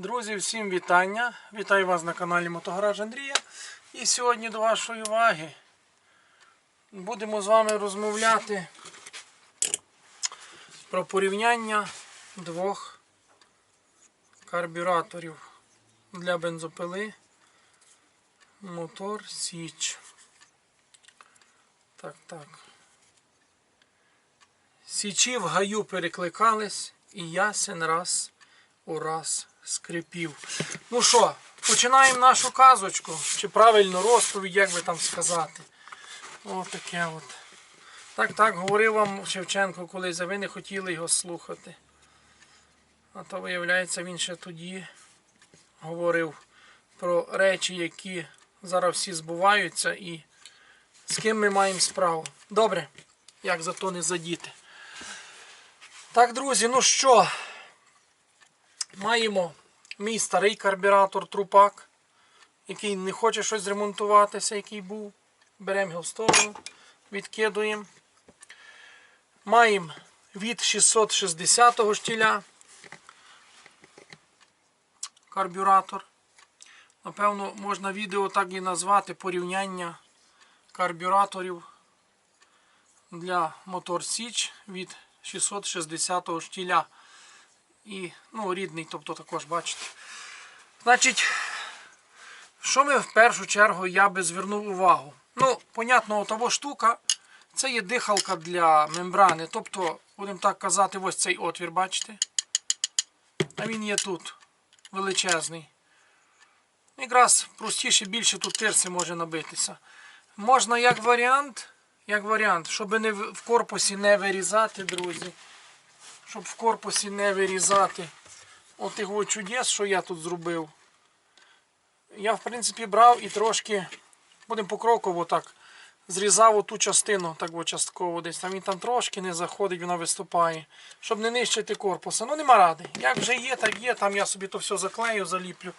Друзі, всім вітання! Вітаю вас на каналі Мотогараж Андрія. І сьогодні до вашої уваги будемо з вами розмовляти про порівняння двох карбюраторів для бензопили Мотор Січ. Так, так. Січі в гаю перекликались і ясен раз у раз скрипів. Ну що, починаємо нашу казочку, чи правильно розповідь, як би там сказати. Ось таке от. Так, так, говорив вам Шевченко колись, а ви не хотіли його слухати. А то, виявляється, він ще тоді говорив про речі, які зараз всі збуваються і з ким ми маємо справу. Добре, як за то не задіти. Так, друзі, ну що, маємо мій старий карбюратор трупак, який не хоче щось зремонтуватися, який був. Беремо його в сторону, відкидуємо. Маємо від 660 штіля карбюратор. Напевно, можна відео так і назвати порівняння карбюраторів для мотор Січ від 660 штіля. І ну, рідний, тобто також бачите. Значить, що ми в першу чергу я би звернув увагу? Ну, понятно, того штука це є дихалка для мембрани. Тобто, будемо так казати, ось цей отвір, бачите? А він є тут величезний. Якраз простіше більше тут тирси може набитися. Можна як варіант, як варіант, щоб не в корпусі не вирізати, друзі. Щоб в корпусі не вирізати от чудес, що я тут зробив. Я, в принципі, брав і трошки, будемо покроково так, зрізав оту частину, так от частково десь. Там він там трошки не заходить, вона виступає. Щоб не нищити корпуса. Ну нема ради. Як вже є, так є. Там я собі то все заклею, заліплю.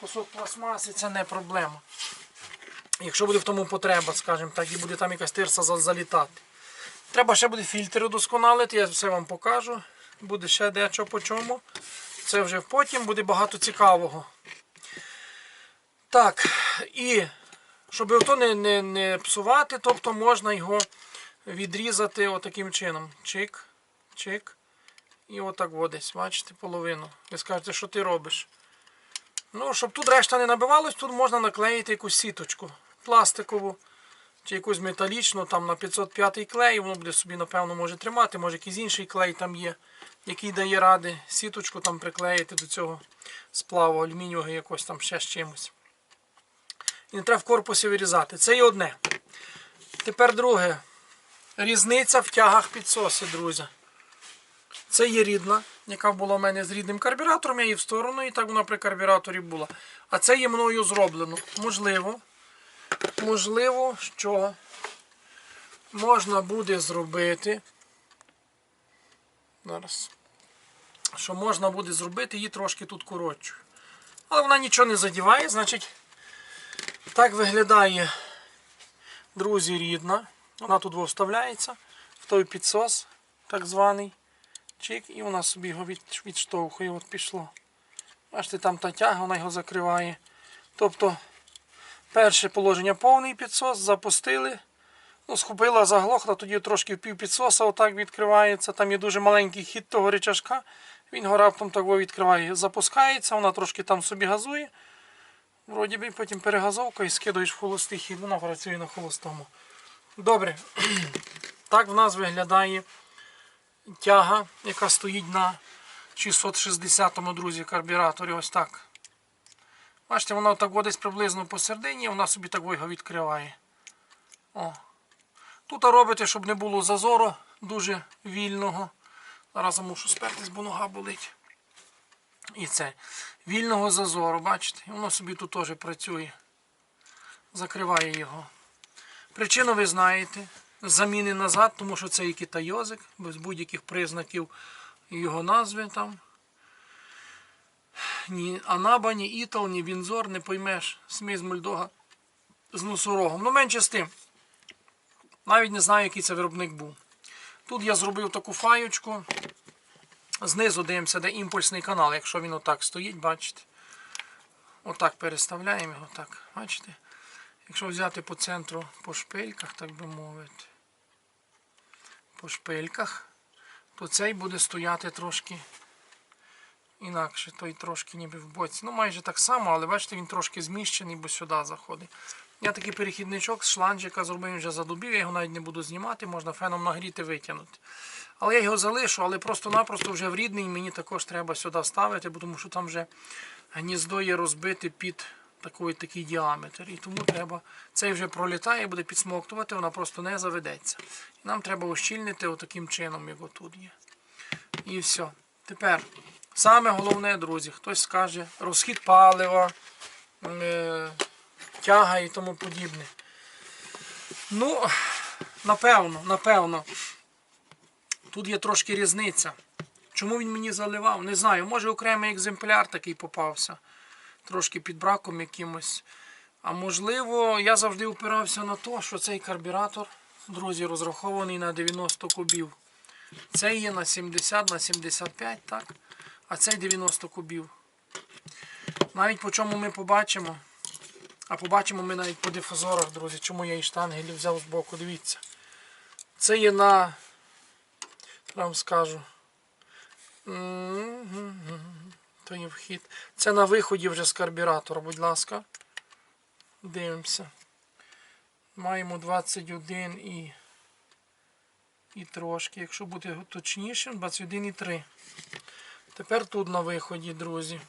Кусок пластмаси це не проблема. Якщо буде в тому потреба, скажімо так, і буде там якась тирса залітати. Треба ще буде фільтр удосконалити, я все вам покажу. Буде ще дечо по чому. Це вже потім буде багато цікавого. Так, і щоб його не, не, не псувати, тобто можна його відрізати отаким чином. Чик, чик. І отак от десь, бачите, половину. Ви скажете, що ти робиш? Ну, щоб тут решта не набивалось, тут можна наклеїти якусь сіточку пластикову чи якусь металічну, там на 505 клей, воно буде собі, напевно, може тримати, може якийсь інший клей там є, який дає ради сіточку там приклеїти до цього сплаву алюмінієвого якось там ще з чимось. І не треба в корпусі вирізати. Це і одне. Тепер друге. Різниця в тягах підсоси, друзі. Це є рідна, яка була в мене з рідним карбюратором, я її в сторону, і так вона при карбюраторі була. А це є мною зроблено. Можливо, можливо, що можна буде зробити. Зараз. Що можна буде зробити, її трошки тут коротшу. Але вона нічого не задіває, значить, так виглядає, друзі, рідна. Вона тут вставляється в той підсос, так званий. Чик, і вона собі його відштовхує. От пішло. Бачите, там та тяга, вона його закриває. Тобто, перше положення повний підсос, запустили. Ну, схопила, заглохла, тоді трошки пів підсоса отак відкривається. Там є дуже маленький хід того речашка. Він його раптом так відкриває. Запускається, вона трошки там собі газує. Вроді би потім перегазовка і скидуєш в холостий хід. Вона працює на холостому. Добре. Так в нас виглядає тяга, яка стоїть на 660-му, друзі, карбюраторі. Ось так. Бачите, вона так десь приблизно посередині, вона собі так його відкриває. О. Тут робите, щоб не було зазору дуже вільного. Зараз мушу спертись, бо нога болить. І це. Вільного зазору, бачите? Воно собі тут теж працює. Закриває його. Причину ви знаєте. Заміни назад, тому що це і китайозик, без будь-яких признаків його назви там. Ні Анаба, ні Італ, ні Вінзор, не поймеш смесь мульдога з носорогом. Ну менше з тим. Навіть не знаю, який це виробник був. Тут я зробив таку фаєчку. Знизу дивимося, де імпульсний канал. Якщо він отак стоїть, бачите. Отак переставляємо його, так, бачите. Якщо взяти по центру по шпильках, так би мовити, по шпильках, то цей буде стояти трошки інакше, той трошки ніби в боці. Ну, майже так само, але бачите, він трошки зміщений, бо сюди заходить. Я такий перехідничок з шланжика зробив вже задубів, я його навіть не буду знімати, можна феном нагріти, витягнути. Але я його залишу, але просто-напросто вже в рідний мені також треба сюди ставити, бо тому що там вже гніздо є розбите під такий, такий діаметр. І тому треба, цей вже пролітає, буде підсмоктувати, вона просто не заведеться. І нам треба ущільнити отаким чином, як отут є. І все. Тепер, саме головне, друзі, хтось скаже, розхід палива, е, тяга і тому подібне. Ну, напевно, напевно. Тут є трошки різниця. Чому він мені заливав? Не знаю. Може окремий екземпляр такий попався. Трошки під браком якимось. А можливо, я завжди опирався на те, що цей карбюратор, друзі, розрахований на 90 кубів. Цей є на 70, на 75, так? А цей 90 кубів. Навіть по чому ми побачимо. А побачимо ми навіть по дифузорах, друзі, чому я і штангелі взяв з боку. Дивіться. Це є на вам скажу. То є вхід. Це на виході вже з карбюратора, будь ласка. Дивимося. Маємо 21 і, і трошки. Якщо бути точнішим, 21,3. Тепер тут на виході, друзі.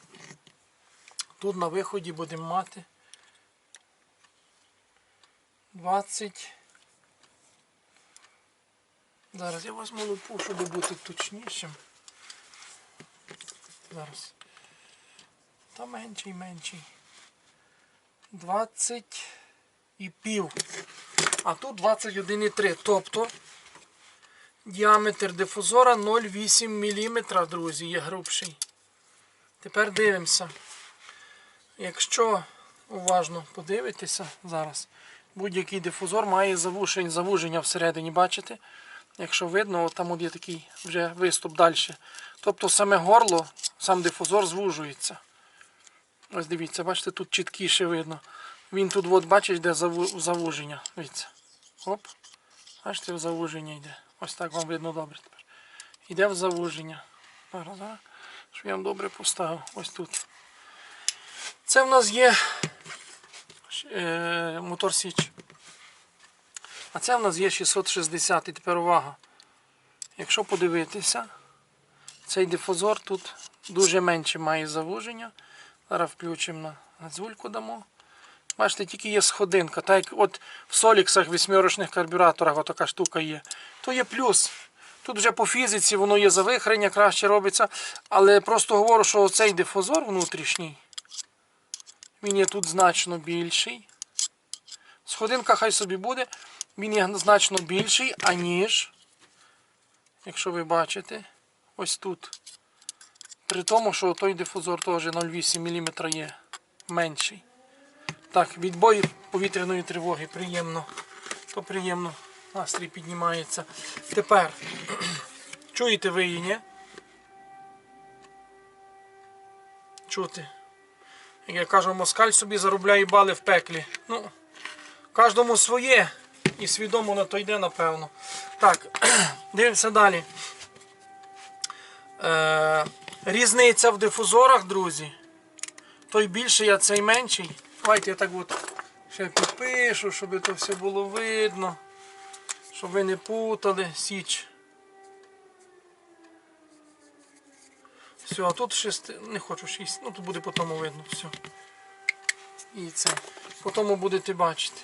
Тут на виході будемо мати 20. Зараз я возьму лупу, щоб бути точнішим. Зараз. Та менший, менший. 20 і пів. А тут 21,3. Тобто діаметр дифузора 0,8 мм, друзі, є грубший. Тепер дивимося. Якщо уважно подивитися зараз, будь-який дифузор має завушень- завуження всередині, бачите? Якщо видно, там от є такий вже виступ далі. Тобто саме горло, сам дифузор звужується. Ось дивіться, бачите, тут чіткіше видно. Він тут, от, бачиш, де завуження. Дивіться. Оп. Бачите, завуження йде. Ось так вам видно добре тепер. Йде в завуження. Зараз, зараз. Щоб я вам добре поставив. Ось тут. Це в нас є е, мотор Січ. А це в нас є 660 і тепер увага. Якщо подивитися, цей дифузор тут дуже менше має завуження. Зараз включимо на газульку дамо. Бачите, тільки є сходинка. Так як от в соліксах восьмирочних карбюраторах отака штука є. То є плюс. Тут вже по фізиці воно є завихрення, краще робиться. Але просто говорю, що оцей дифузор внутрішній, він є тут значно більший. Сходинка хай собі буде. Він є значно більший, аніж, якщо ви бачите, ось тут. При тому, що той дифузор теж 0,8 мм є менший. Так, відбой повітряної тривоги приємно. То приємно. Настрій піднімається. Тепер, чуєте ви її, ні? Чути. Як я кажу, москаль собі заробляє бали в пеклі. Ну, кожному своє. І свідомо на то йде, напевно. Так, дивимося далі. Е, різниця в дифузорах, друзі. Той більший, а цей менший. Давайте я так от ще підпишу, щоб це все було видно. Щоб ви не путали січ. Все, а тут 6, не хочу 6, ну тут буде потім видно все. І це. Потім будете бачити.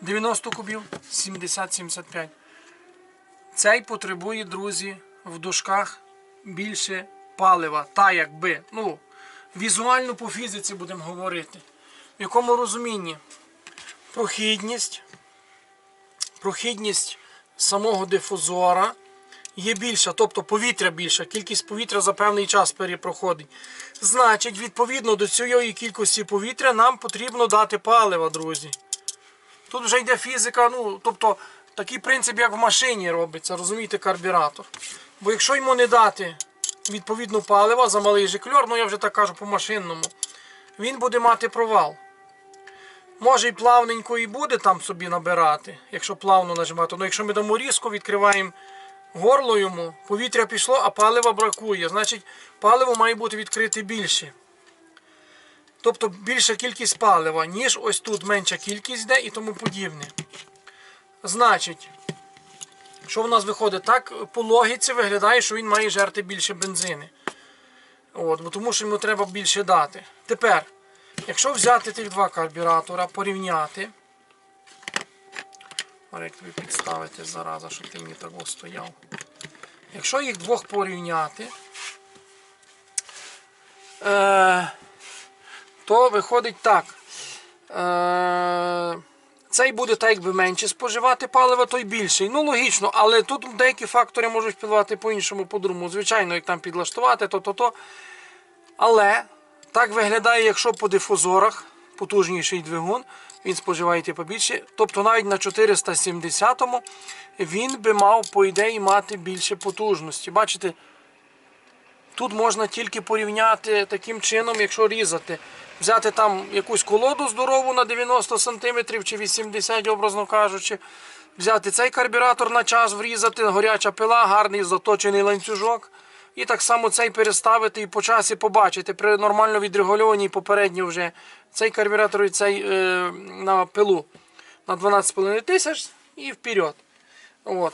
90 кубів, 70-75. Цей потребує, друзі, в дужках більше палива. Та якби. Ну, візуально по фізиці будемо говорити. В якому розумінні? Прохідність. Прохідність самого дифузора є більша, тобто повітря більша, кількість повітря за певний час перепроходить. Значить, відповідно до цієї кількості повітря нам потрібно дати палива, друзі. Тут вже йде фізика, ну, тобто Такий принцип, як в машині робиться, розумієте, карбюратор. Бо якщо йому не дати відповідно палива за малий жикльор, ну я вже так кажу по машинному, він буде мати провал. Може і плавненько і буде там собі набирати, якщо плавно нажимати. Але якщо ми дамо різко, відкриваємо горло йому, повітря пішло, а палива бракує. Значить, паливо має бути відкрите більше. Тобто більша кількість палива, ніж ось тут менша кількість йде і тому подібне. Значить, що в нас виходить? Так, по логіці виглядає, що він має жерти більше бензини. От, бо тому що йому треба більше дати. Тепер, якщо взяти тих два карбюратора, порівняти. Як тобі підставити зараза, щоб ти мені так стояв. Якщо їх двох порівняти, е, то виходить так. Цей буде так якби менше споживати палива, той більший. Ну логічно, але тут деякі фактори можуть впливати по-іншому, по-другому. Звичайно, як там підлаштувати, то-то-то. Але так виглядає, якщо по дифузорах потужніший двигун, він споживає типу більше. Тобто навіть на 470-му він би мав, по ідеї, мати більше потужності. Бачите, тут можна тільки порівняти таким чином, якщо різати. Взяти там якусь колоду здорову на 90 см чи 80, образно кажучи. Взяти цей карбюратор на час, врізати, горяча пила, гарний заточений ланцюжок. І так само цей переставити і по часі побачити. При нормально відрегульованій попередньо вже цей карбюратор і цей е, на пилу на 12,5 тисяч і вперед. От.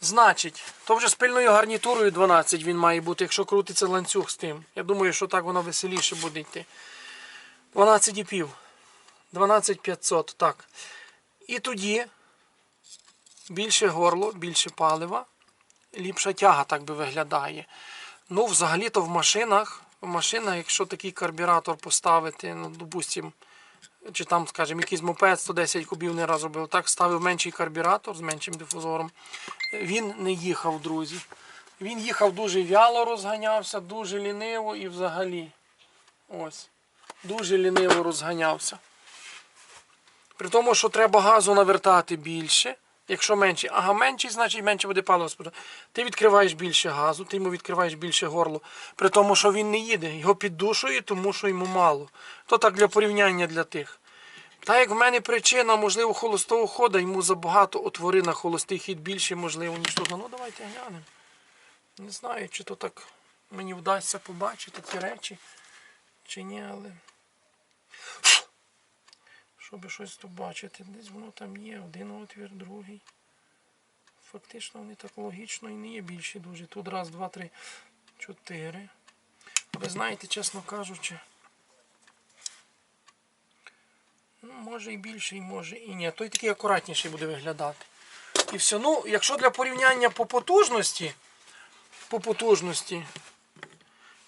Значить, то вже з пильною гарнітурою 12 він має бути, якщо крутиться ланцюг з тим. Я думаю, що так воно веселіше буде йти. 12,5. 12500, так. І тоді більше горло, більше палива, ліпша тяга так би виглядає. Ну, взагалі-то в машинах, в машинах, якщо такий карбюратор поставити, ну, допустимо, чи там, скажімо, якийсь мопед 110 кубів не раз робив, так ставив менший карбюратор з меншим дифузором. Він не їхав, друзі. Він їхав дуже вяло, розганявся, дуже ліниво і взагалі. Ось. Дуже ліниво розганявся. При тому, що треба газу навертати більше. Якщо менше, ага, менший, значить менше буде паливо споживати. Ти відкриваєш більше газу, ти йому відкриваєш більше горло. При тому, що він не їде, його піддушує, тому що йому мало. То так для порівняння для тих. Та як в мене причина, можливо, холостого хода, йому забагато отвори на холостий хід більше, можливо, ніж тут. Ну давайте глянемо. Не знаю, чи то так мені вдасться побачити ті речі, чи ні, але. Щоб щось тут бачити, десь воно там є, один отвір, другий. Фактично вони так логічно і не є більші дуже. Тут раз, два, три, чотири. Ви знаєте, чесно кажучи. Ну, може і більший, може і ні. Той такий акуратніший буде виглядати. І все. Ну, якщо для порівняння по потужності, по потужності,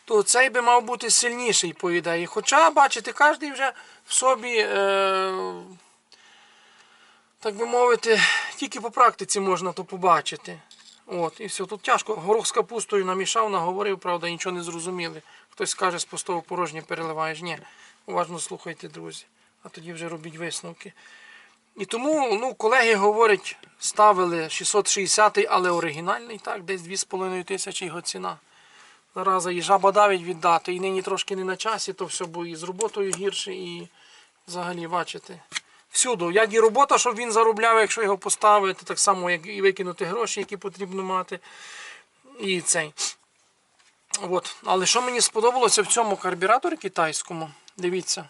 то цей би мав бути сильніший, по ідеї. Хоча, бачите, кожен вже в собі, е, так би мовити, тільки по практиці можна то побачити. От, і все. Тут тяжко. Горох з капустою намішав, наговорив, правда, нічого не зрозуміли. Хтось скаже, з пустого порожнє переливаєш. Ні. Уважно слухайте, друзі. А тоді вже робіть висновки. І тому ну, колеги говорять, ставили 660 але оригінальний, так, десь 2,5 тисячі його ціна. Зараза і жаба давить віддати, і нині трошки не на часі, то все, бо і з роботою гірше, і взагалі бачите. Всюди, як і робота, щоб він заробляв, якщо його поставити, так само, як і викинути гроші, які потрібно мати. І цей. От. Але що мені сподобалося в цьому карбюраторі китайському, дивіться,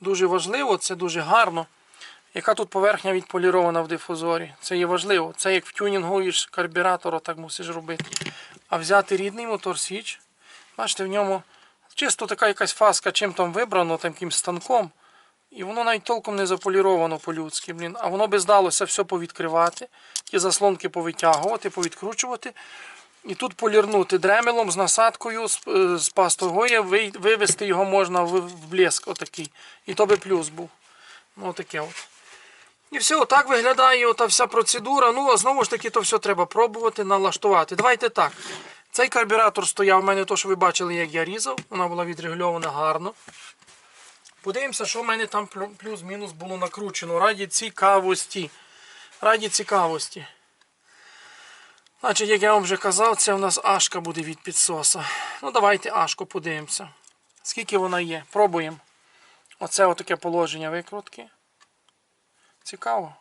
дуже важливо, це дуже гарно. Яка тут поверхня відполірована в дифузорі. Це є важливо. Це як в тюнінгуєш карбюратора, так мусиш робити. А взяти рідний мотор Свіч, бачите, в ньому чисто така якась фаска, чим там вибрано, там станком. І воно навіть толком не заполіровано по-людськи. блін. А воно би здалося все повідкривати, ті заслонки повитягувати, повідкручувати. І тут полірнути дремелом з насадкою, з, е, з пастою Гоя, ви- вивести його можна в, блеск отакий. І то би плюс був. Ну, отаке от. І все, отак виглядає ота вся процедура. Ну, а знову ж таки, то все треба пробувати, налаштувати. Давайте так. Цей карбюратор стояв у мене, то, що ви бачили, як я різав. Вона була відрегульована гарно. Подивимося, що в мене там плюс-мінус було накручено. Раді цікавості. Раді цікавості. Значить, як я вам вже казав, це у нас ашка буде від підсоса. Ну, давайте ашку подивимося. Скільки вона є? Пробуємо. Оце отаке положення викрутки. Цікаво.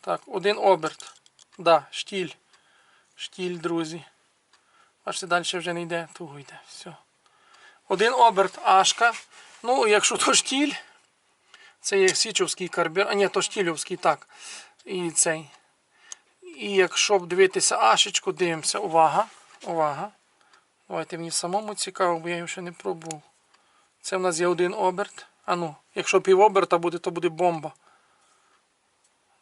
Так, один оберт. Да, штіль. Штіль, друзі. Бачите, далі вже не йде, туго йде. Все. Один оберт ашка. Ну, якщо то штіль, це є січовський карбір. А ні, то штільовський, так. І цей. І якщо б дивитися ашечку, дивимося. Увага. Увага. Давайте мені самому цікаво, бо я його ще не пробував. Це в нас є один оберт. А ну, якщо пів оберта буде, то буде бомба.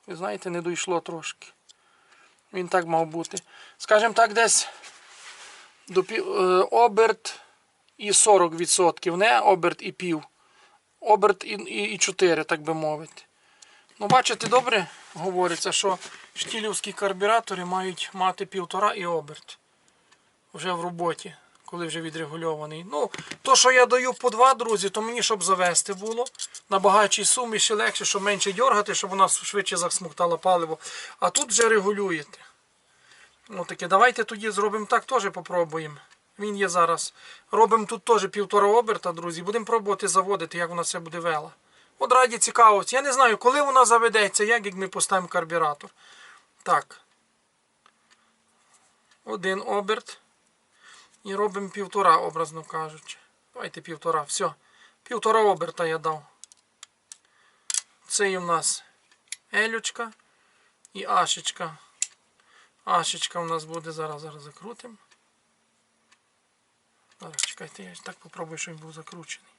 Ви знаєте, не дійшло трошки. Він так мав бути. Скажімо так, десь е, оберт і 40%, не оберт і пів. Оберт і 4, так би мовити. Ну, бачите, добре говориться, що штілівські карбюратори мають мати півтора і оберт. Вже в роботі, коли вже відрегульований. Ну, то, що я даю по два, друзі, то мені, щоб завести було. На багатшій сумі ще легше, щоб менше дергати, щоб нас швидше засмоктало паливо. А тут вже регулюєте. Ну таке, давайте тоді зробимо так, теж попробуємо. Він є зараз. Робимо тут теж півтора оберта, друзі. Будемо пробувати заводити, як вона це буде вела. От раді цікавості. Я не знаю, коли вона заведеться, як, як ми поставимо карбюратор. Так. Один оберт. І робимо півтора, образно кажучи. Давайте півтора. Все. Півтора оберта я дав. Це в нас елючка і ашечка. Ашечка у нас буде зараз, зараз закрутимо. Зараз чекайте, я так попробую, щоб він був закручений.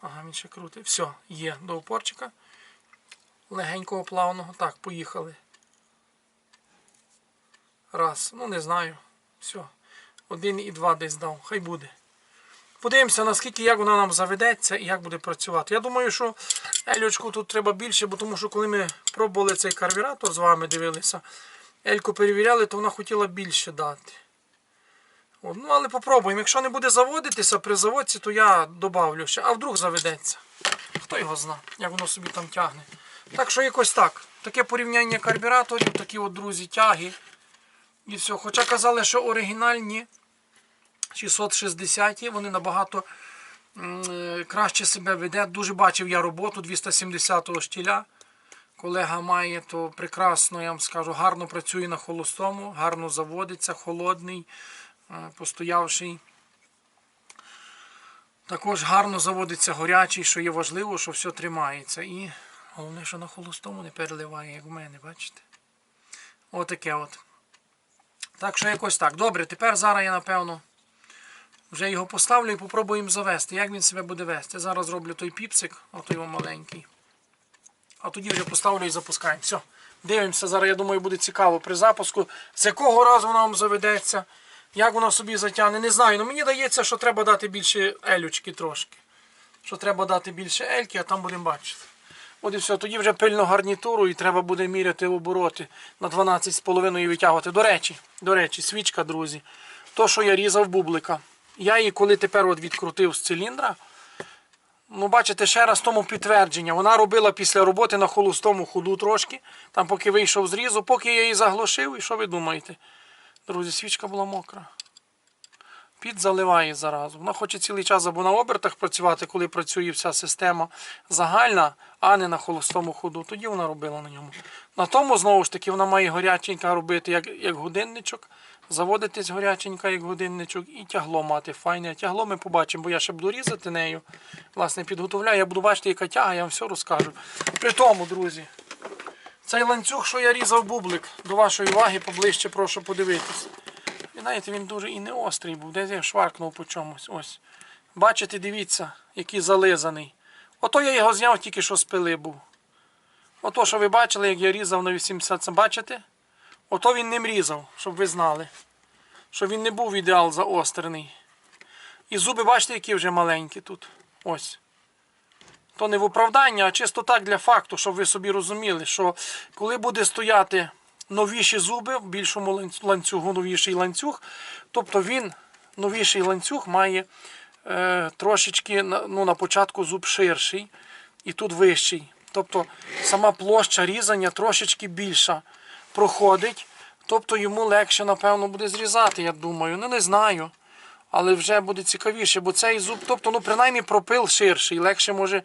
Ага, він ще крутить. Все, є до опорчика. Легенького плавного. Так, поїхали. Раз. Ну не знаю. Все. Один і два десь дав. Хай буде. Подивимося, наскільки як вона нам заведеться і як буде працювати. Я думаю, що Ельочку тут треба більше, бо тому що коли ми пробували цей карбюратор з вами дивилися, Ельку перевіряли, то вона хотіла більше дати. От, ну, але попробуємо. Якщо не буде заводитися при заводці, то я добавлю ще. А вдруг заведеться. Хто його зна, як воно собі там тягне. Так що якось так. Таке порівняння карбюраторів, такі от, друзі, тяги. І все. Хоча казали, що оригінальні 660 вони набагато е, краще себе веде. Дуже бачив я роботу 270-го штіля. Колега має, то прекрасно, я вам скажу, гарно працює на холостому, гарно заводиться, холодний, е, постоявший. Також гарно заводиться горячий, що є важливо, що все тримається. І головне, що на холостому не переливає, як в мене, бачите? Отаке от. Так що якось так. Добре, тепер зараз я напевно вже його поставлю і попробуємо завести. Як він себе буде вести. Зараз роблю той піпсик, отой його маленький. А тоді вже поставлю і запускаємо. Все. Дивимося, зараз, я думаю, буде цікаво при запуску, з якого разу вона вам заведеться, як вона собі затягне. Не знаю, але мені дається, що треба дати більше елючки трошки. Що треба дати більше ельки, а там будемо бачити. От і все, тоді вже пильно гарнітуру і треба буде міряти обороти на 12,5 і витягувати. До речі, до речі, свічка, друзі. То, що я різав бублика. Я її коли тепер от відкрутив з циліндра. Ну, бачите, ще раз тому підтвердження. Вона робила після роботи на холостому ходу трошки. Там поки вийшов з різу, поки я її заглушив, і що ви думаєте? Друзі, свічка була мокра. Під заливає заразу. Вона хоче цілий час або на обертах працювати, коли працює вся система загальна, а не на холостому ходу. Тоді вона робила на ньому. На тому, знову ж таки, вона має горяченька робити, як, як годинничок, заводитись горяченька, як годинничок, і тягло мати файне. Тягло ми побачимо, бо я ще буду різати нею. Власне, підготовляю, я буду бачити, яка тяга, я вам все розкажу. При тому, друзі, цей ланцюг, що я різав бублик, до вашої уваги поближче прошу подивитись. І знаєте, він дуже і не острий був, десь я шваркнув по чомусь. Ось. Бачите, дивіться, який зализаний. Ото я його зняв тільки що з пили був. Ото, що ви бачили, як я різав на 80 бачите? Ото він ним різав, щоб ви знали. Що він не був ідеал заострений. І зуби, бачите, які вже маленькі тут. Ось. То не в оправдання, а чисто так для факту, щоб ви собі розуміли, що коли буде стояти новіші зуби, в більшому ланцюгу новіший ланцюг, тобто він, новіший ланцюг, має е, трошечки ну, на початку зуб ширший і тут вищий. Тобто сама площа різання трошечки більша проходить. Тобто йому легше, напевно, буде зрізати, я думаю. Ну не знаю. Але вже буде цікавіше, бо цей зуб, тобто, ну, принаймні пропил ширший, легше може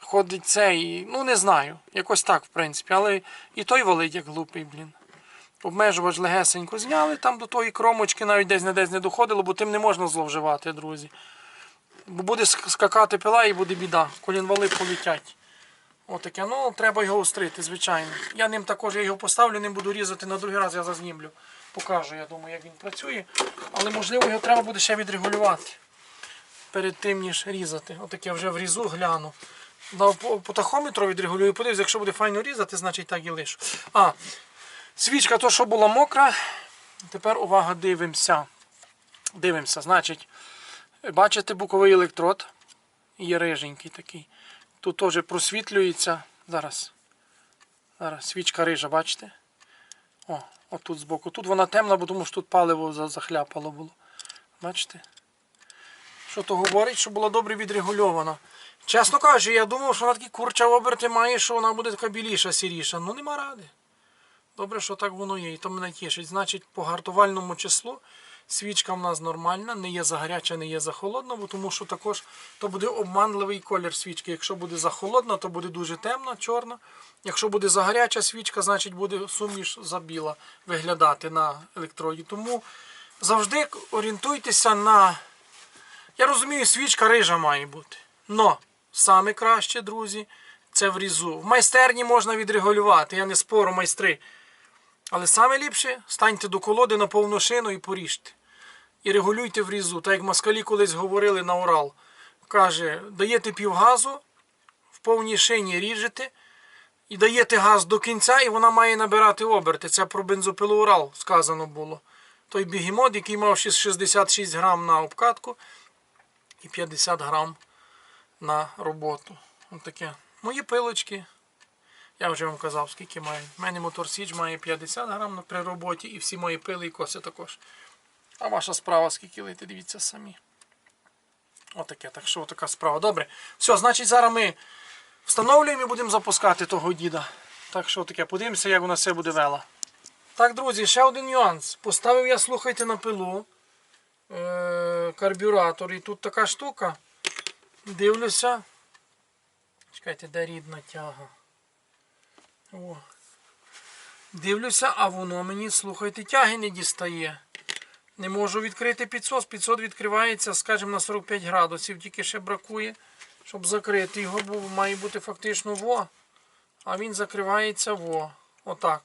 ходить цей. Ну не знаю. Якось так, в принципі. Але і той валить, як глупий, блін. Обмежувач легесенько зняли, там до тої кромочки навіть десь не десь не доходило, бо тим не можна зловживати, друзі. Бо буде скакати пила і буде біда. Колінвали полетять. Отаке. Ну, треба його острити, звичайно. Я ним також я його поставлю, ним буду різати на другий раз, я зазнімлю. Покажу, я думаю, як він працює. Але можливо його треба буде ще відрегулювати перед тим, ніж різати. Отаке вже врізу, гляну. На по, відрегулюю, подивлюсь, якщо буде файно різати, значить так і лишу. А, свічка, то, що була мокра. Тепер увага, дивимося. Дивимося, значить, бачите боковий електрод. Є риженький такий. Тут теж просвітлюється. Зараз. Зараз свічка рижа, бачите? О, отут збоку. Тут вона темна, бо тому що тут паливо захляпало було. Бачите? Що то говорить, що була добре відрегульована. Чесно кажучи, я думав, що вона такі курча оберти має, що вона буде така біліша, сіріша. Ну нема ради. Добре, що так воно є, і то мене тішить. Значить, по гартувальному числу свічка в нас нормальна, не є загаряча, не є захолодна, бо тому що також то буде обманливий колір свічки. Якщо буде захолодна, то буде дуже темна, чорна. Якщо буде загаряча свічка, значить буде суміш забіла виглядати на електроді. Тому завжди орієнтуйтеся на. Я розумію, свічка рижа має бути. Но саме краще, друзі, це в різу. В майстерні можна відрегулювати, я не спору майстри. Але саме ліпше станьте до колоди на повну шину і поріжте. І регулюйте в різу. Так як москалі колись говорили на Урал. Каже, даєте півгазу, в повній шині ріжете і даєте газ до кінця, і вона має набирати оберти. Це про бензопилу Урал сказано було. Той бігемот, який мав 66 грам на обкатку і 50 грам на роботу. Ось таке. Мої пилочки. Я вже вам казав, скільки має. У мене мотор Січ має 50 грам при роботі і всі мої пили і коси також. А ваша справа, скільки лити, дивіться самі. Отаке, так що така справа. Добре. Все, значить, зараз ми встановлюємо і будемо запускати того діда. Так що таке, подивимося, як вона все буде вела. Так, друзі, ще один нюанс. Поставив я, слухайте, на пилу е- карбюратор. І тут така штука. Дивлюся. Чекайте, де рідна тяга. О. Дивлюся, а воно мені, слухайте, тяги не дістає. Не можу відкрити підсос. Підсос відкривається, скажімо, на 45 градусів. Тільки ще бракує, щоб закрити його, бо має бути фактично во. А він закривається во. Отак.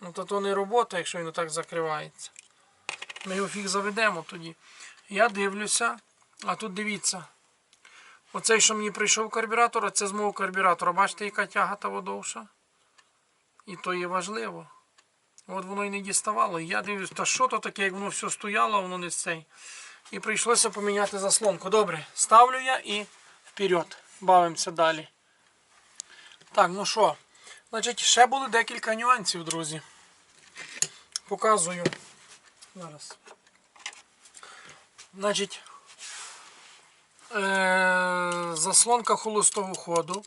Ну то то не робота, якщо він отак закривається. Ми його фіг заведемо тоді. Я дивлюся, а тут дивіться. Оцей, що мені прийшов карбюратор, а це з мого карбюратора. Бачите, яка тяга та водовша? І то є важливо. От воно і не діставало. Я дивлюсь, та що то таке, як воно все стояло, воно не цей. І прийшлося поміняти заслонку. Добре, ставлю я і вперед. Бавимося далі. Так, ну що, значить, ще було декілька нюансів, друзі. Показую. Зараз. Значить, е- заслонка холостого ходу.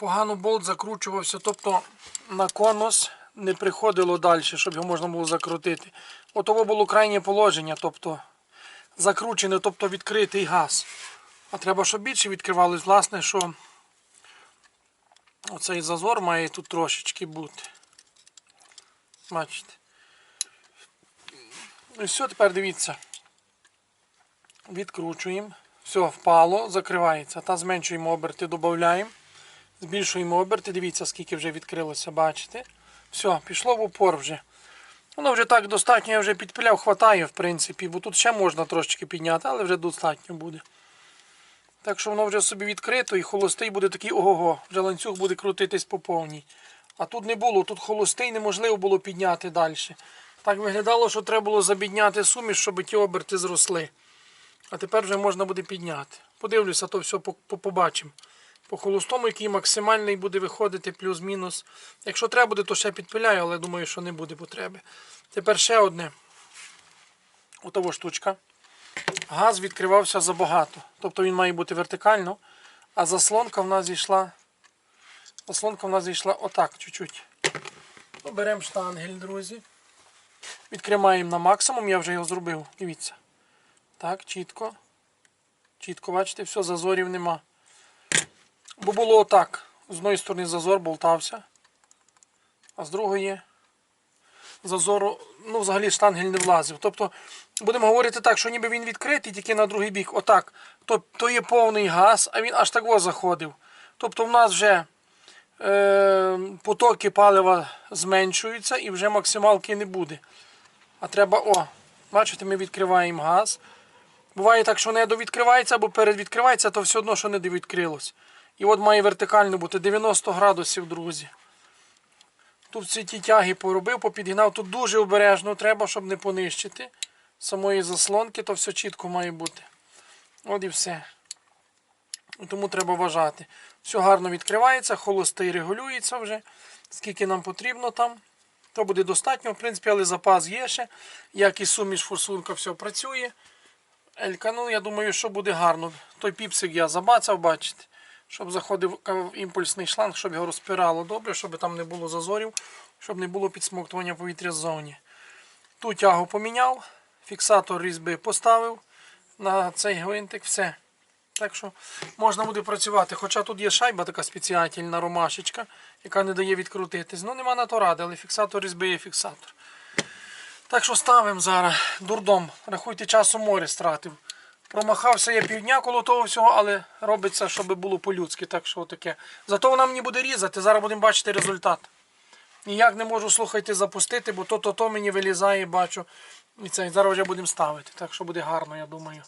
Погано болт закручувався, тобто на конус не приходило далі, щоб його можна було закрутити. Отово було крайнє положення, тобто закручений, тобто відкритий газ. А треба, щоб більше відкривалось, власне, що оцей зазор має тут трошечки бути. Бачите. І все, тепер дивіться. Відкручуємо. Все, впало, закривається. Та зменшуємо оберти, додаємо. Збільшуємо оберти. Дивіться, скільки вже відкрилося, бачите. Все, пішло в упор вже. Воно вже так достатньо, я вже підпиляв, хватає, в принципі, бо тут ще можна трошечки підняти, але вже достатньо буде. Так що воно вже собі відкрито і холостий буде такий ого-го. Вже ланцюг буде крутитись по повній. А тут не було, тут холостий неможливо було підняти далі. Так виглядало, що треба було забідняти суміш, щоб ті оберти зросли. А тепер вже можна буде підняти. Подивлюся, то все по- по- побачимо. По холостому, який максимальний буде виходити плюс-мінус. Якщо треба буде, то ще підпиляю, але думаю, що не буде потреби. Тепер ще одне. Отова штучка. газ відкривався забагато. Тобто він має бути вертикально, а заслонка в нас зійшла. Заслонка в нас зійшла отак чуть-чуть. Беремо штангель, друзі. Відкриваємо на максимум, я вже його зробив. Дивіться. Так, чітко. Чітко, бачите, все, зазорів нема. Бо було отак. З одної сторони зазор болтався, а з другої зазору, ну, взагалі штангель не влазив. Тобто, будемо говорити так, що ніби він відкритий, тільки на другий бік. Отак. То, то є повний газ, а він аж так ось заходив. Тобто в нас вже е, потоки палива зменшуються і вже максималки не буде. А треба, о, бачите, ми відкриваємо газ. Буває так, що не довідкривається або передвідкривається, то все одно, що не довідкрилось. І от має вертикально бути 90 градусів, друзі. Тут всі ті тяги поробив, попідгинав. Тут дуже обережно треба, щоб не понищити самої заслонки, то все чітко має бути. От і все. Тому треба вважати. Все гарно відкривається, холостий регулюється вже, скільки нам потрібно там. То буде достатньо, в принципі, але запас є ще. Як і суміш форсунка, все працює. Елька, ну я думаю, що буде гарно. Той піпсик я забацав, бачите. Щоб заходив імпульсний шланг, щоб його розпирало добре, щоб там не було зазорів, щоб не було підсмоктування повітря ззовні. Ту тягу поміняв, фіксатор різьби поставив на цей гвинтик, все. Так що можна буде працювати. Хоча тут є шайба така спеціальна ромашечка, яка не дає відкрутитись. Ну нема на то ради, але фіксатор різьби є фіксатор. Так що ставимо зараз дурдом. Рахуйте, часу море стратив. Промахався я півдня коло того всього, але робиться, щоб було по-людськи. Так що таке. Зато вона мені буде різати, зараз будемо бачити результат. Ніяк не можу, слухайте, запустити, бо то-то-то мені вилізає, бачу. І це зараз вже будемо ставити. Так що буде гарно, я думаю.